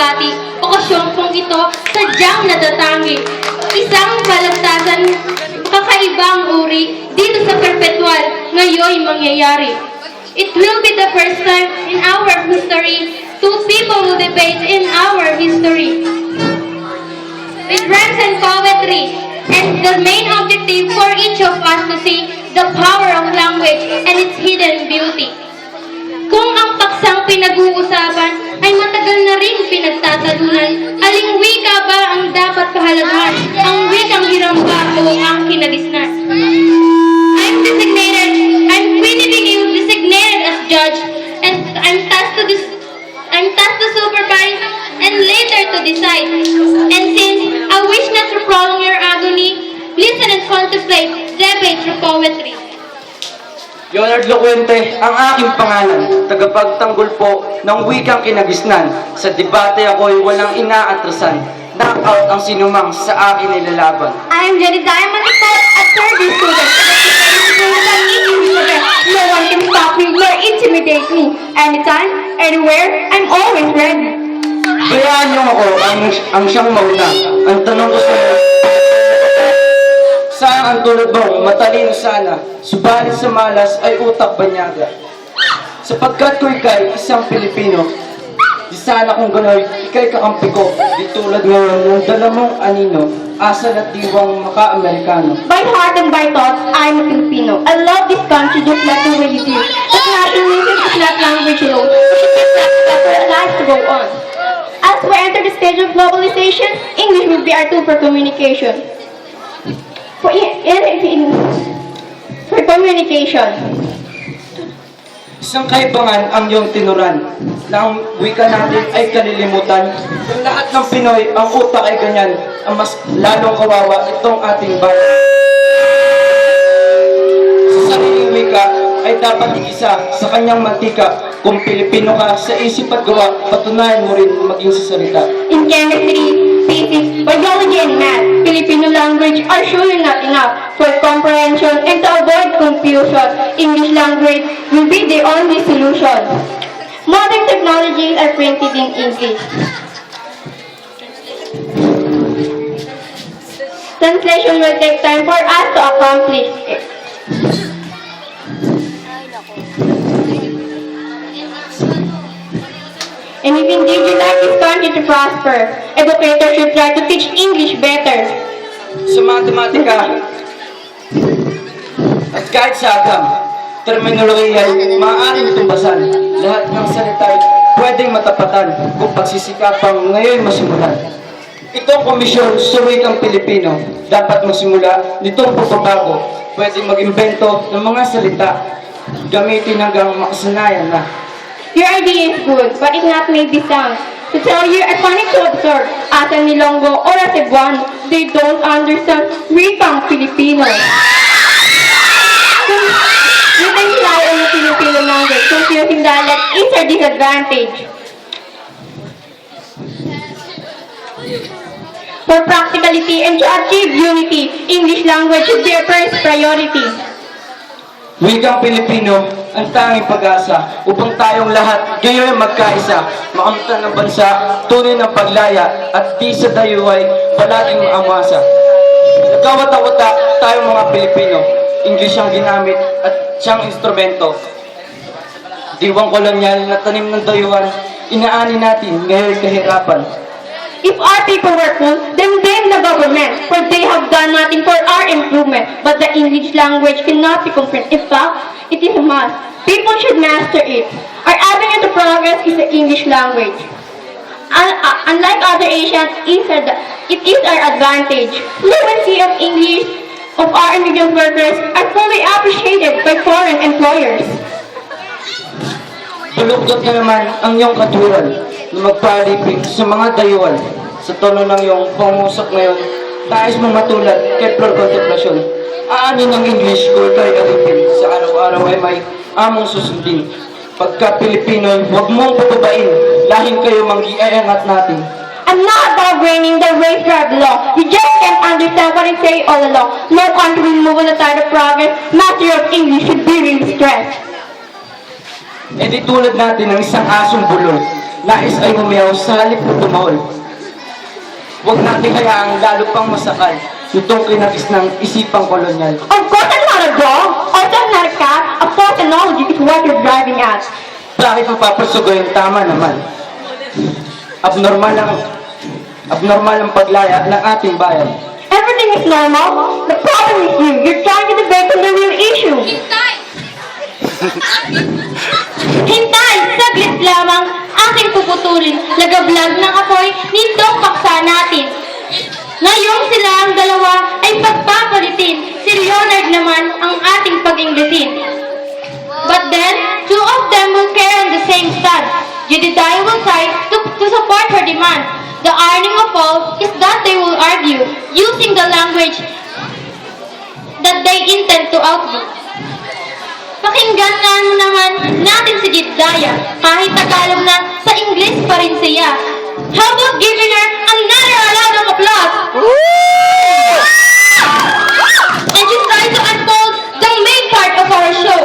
pagbati, okasyon kong ito sadyang natatangi. Isang kalagtasan kakaibang uri dito sa perpetual ngayon mangyayari. It will be the first time in our history two people will debate in our history. With rhymes and poetry, and the main objective for each of us to see the power of language and its hidden beauty. Kung ang paksang pinag-uusapan ay matagal na rin pinagtatalunan, aling wika ba ang dapat pahalagahan? Ang wikang hiram ba o ang kinagisnan? I'm designated, I'm Queenie Bigil, designated as judge, and I'm tasked to I'm tasked to supervise and later to decide. And since I wish not to prolong your agony, listen and contemplate debate through poetry. Leonard Locuente, ang aking pangalan, tagapagtanggol po ng wikang kinagisnan. Sa debate ako'y walang inaatrasan. Knockout ang sinumang sa akin nilalaban. I am Jenny Diamond Ito, a third year student. No one can stop me nor intimidate me. Anytime, anywhere, I'm always ready. Bayaan niyo ako ang, ang siyang mauna. Ang tanong ko sa saan ang mo? Matalino sana, subalit sa malas ay utak banyaga. Sapagkat ko ikay isang Pilipino, di sana kung gano'y ikay kakampi ko, di tulad ngayon ng dala mong anino, asal at diwang maka-Amerikano. By heart and by thought, I'm a Filipino. I love this country just like the way you do. But not music is not language alone. For a life to go on. As we enter the stage of globalization, English will be our tool for communication. For, in, in, for communication. Isang kaibangan ang iyong tinuran na ang wika natin ay kalilimutan. Kung lahat ng Pinoy, ang utak ay ganyan, ang mas lalong kawawa itong ating bayan. Sa sariling wika ay dapat igisa sa kanyang mantika. Kung Pilipino ka, sa isip at gawa, patunayan mo rin maging sa salita. In chemistry, physics, biology, and math, Filipino language are surely not enough for comprehension and to avoid confusion. English language will be the only solution. Modern technologies are printed in English. Translation will take time for us to accomplish it. And if indeed you like this country to prosper, educators should try to teach English better. Sa matematika at kahit sa agam, terminolohiya maaaring tumbasan. Lahat ng salita ay pwedeng matapatan kung pagsisikapang ngayon masimulan. Itong komisyon sa wikang Pilipino dapat magsimula nitong pagbabago. Pwedeng mag-imbento ng mga salita gamitin hanggang makasanayan na. Your idea is good, but it not made the sound. To tell you, I find it observe, as a Nilongo or a Cebuano, they don't understand wikang Filipino. You can rely on the Filipino language, confusing dialect is a disadvantage. For practicality and to achieve unity, English language should be a first priority. Wikang Pilipino, ang tanging pag-asa upang tayong lahat gayon magkaisa, makamtan ng bansa, tunay ng paglaya at di sa dayuhay palaging maamasa. Nagkawata-wata tayong mga Pilipino, English ang ginamit at siyang instrumento. Diwang kolonyal na tanim ng dayuhan, inaani natin ngayon kahirapan. If our people were cool, then blame the government, for they have done nothing for our improvement. But the English language cannot be comprehended. In fact, it is a must. People should master it. Our avenue to progress is the English language. Uh, unlike other Asians, it is our- advantage. Fluency of English of our immigrant workers are fully appreciated by foreign employers. Tulugtot na naman ang iyong katwiran na magpalipig sa mga dayuhan. Sa tono ng iyong pangusap ngayon, nais mong matulad kay Flor Contemplasyon. Aani ng English ko kay alipin sa araw-araw ay may among susundin. Pagka Pilipino, huwag mong pababain, lahing kayo manggiayangat natin. I'm not about bringing the race drive law. You just can't understand what I say all along. No country will move on the tide of progress. Mastery of English should be really stressed. E di tulad natin ng isang asong bulol. nais ay umiyaw sa halip na tumahol. Huwag natin hayaang lalo pang masakal itong kinagis ng isipang kolonyal. Of course I'm not a dog. Also I'm not a cat. Of course technology is what you're driving at. Bakit mo papasugoy yung tama naman? Abnormal ang abnormal ang paglaya ng ating bayan. Everything is normal. The problem is you. You're trying to debate on the real issue. Hintay! Hintay! Saglit lamang aking puputulin. Lagablag ng apoy nitong paksa natin. Ngayong sila ang dalawa ay pagpapalitin. Si Leonard naman ang ating pag-inglesin. But then, two of them will carry on the same stand. Jedediah will side to, to support her demand. The irony of all is that they will argue using the language that they intend to outdo. Pakinggan nga naman natin si Jedediah. Kahit Tagalog na, sa English pa rin siya. How about giving her another round of applause? And she tries to unfold the main part of our show.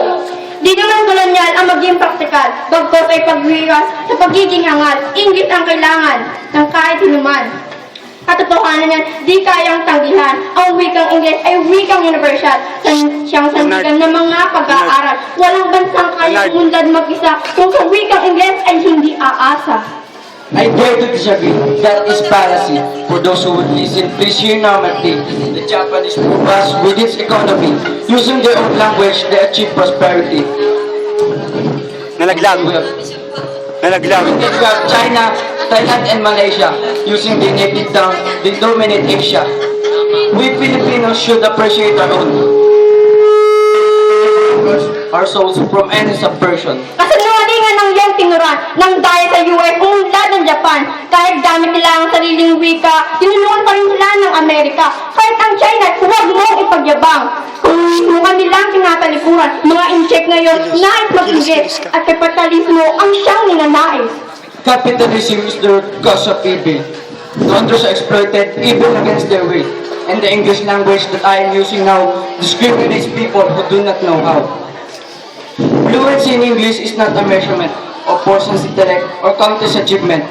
Di naman kolonyal ang maging praktikal, bagkos ay pagwiras sa pagiging angal. English ang kailangan ng kahit sinuman. Katotohanan yan, di kayang tanggihan. Ang Ingles ay wikang universal. San, siyang sandigan ng mga pag-aaral. Walang bansang kayang umunlad mag-isa kung sa wikang Ingles ay hindi aasa. I dare to disagree. That is fallacy. For those who would listen, please hear Namati. The Japanese progress with its economy. Using their own language, they achieve prosperity. Nalaglag. Nalaglag. we have China, Thailand, and Malaysia. Using their native tongue, they dominate Asia. We Filipinos should appreciate our own. Ourselves from any subversion. Kasanungalingan ng iyong tinuran ng dahil sa US umunlad ng Japan. Kahit gamit nila ang sariling wika, tinulungan pa rin sila ng Amerika. Kahit ang China, huwag mong ipagyabang. Kung yung kanilang tinatalikuran, mga incheck ngayon, nais mag-ingles at kapitalismo ang siyang ninanais. Capitalism is the cause of evil. Founders are exploited even against their will. And the English language that I am using now discriminates people who do not know how. Fluency in English is not a measurement of person's intellect or country's achievement.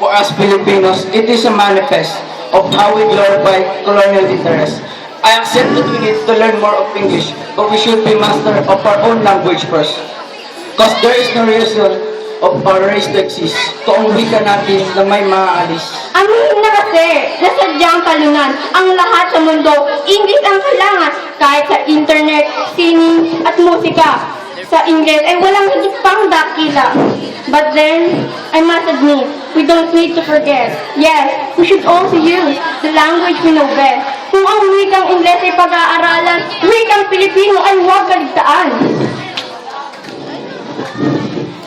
For us Filipinos, it is a manifest of how we glorify colonial interests. I accept that we need to learn more of English, but we should be master of our own language first. Because there is no reason of our race to exist natin na may maaalis. Amin na kasi, nasadyang talunan ang lahat sa mundo. English ang kailangan kahit sa internet, sining at musika. Sa English ay walang higit pang dakila. But then, I must admit, we don't need to forget. Yes, we should also use the language we know best. Kung ang wikang Ingles ay pag-aaralan, wikang Pilipino ay huwag kaligtaan.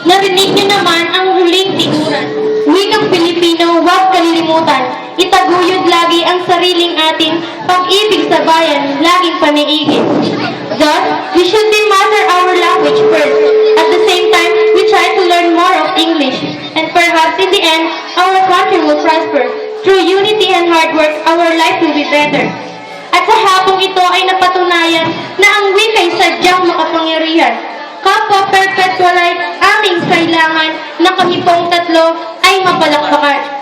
Narinig niyo naman ang huling tiguran. Wikang Pilipino, huwag kalilimutan. Itaguyod lagi ang sariling ating pag-ibig sa bayan, laging paniigin. Thus, we should master our language first. At the same time, we try to learn more of English. And perhaps in the end, our country will prosper. Through unity and hard work, our life will be better. At sa hapong ito ay napatunayan na ang wika'y sadyang makapangyarihan. Kapwa perpetual ay aming kailangan na kami pong tatlo ay mapalakpakan.